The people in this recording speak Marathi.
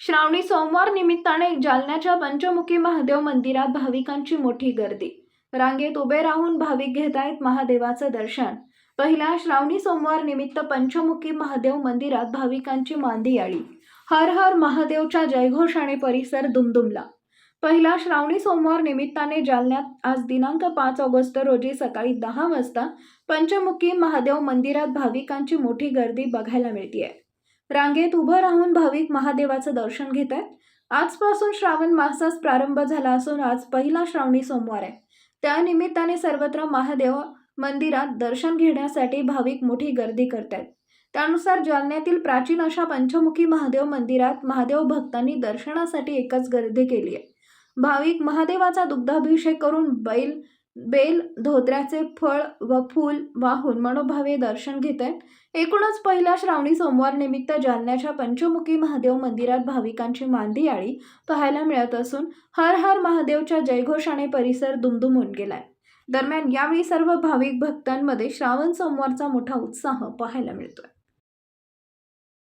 श्रावणी सोमवार निमित्ताने जालन्याच्या पंचमुखी महादेव मंदिरात भाविकांची मोठी गर्दी. रांगेत उभे राहून भाविक घेत आहेत महादेवाचं दर्शन. पहिला श्रावणी सोमवार निमित्त पंचमुखी महादेव मंदिरात भाविकांची मांदी आली. हर हर महादेवच्या जयघोषाने परिसर दुमदुमला. पहिला श्रावणी सोमवार निमित्ताने जालन्यात आज दिनांक पाच ऑगस्ट रोजी सकाळी दहा वाजता पंचमुखी महादेव मंदिरात भाविकांची मोठी गर्दी बघायला मिळते आहे रांगेत उभं राहून भाविक महादेवाचं दर्शन घेत आहेत. आजपासून श्रावण मासास प्रारंभ झाला असून आज पहिला श्रावणी सोमवार आहे. त्यानिमित्ताने सर्वत्र महादेव मंदिरात दर्शन घेण्यासाठी भाविक मोठी गर्दी करत आहेत. त्यानुसार जालन्यातील प्राचीन अशा पंचमुखी महादेव मंदिरात महादेव भक्तांनी दर्शनासाठी एकच गर्दी केली आहे. भाविक महादेवाचा दुग्धाभिषेक करून बैल बेल धोत्र्याचे फळ व फूल वाहून मनोभावे दर्शन घेत आहेत एकूणच पहिल्या श्रावणी सोमवार निमित्त जालन्याच्या पंचमुखी महादेव मंदिरात भाविकांची मांदी आळी पाहायला मिळत असून हर हर महादेवच्या जयघोषाने परिसर दुमदुमून गेलाय. दरम्यान यावेळी सर्व भाविक भक्तांमध्ये श्रावण सोमवारचा मोठा उत्साह पाहायला मिळतोय.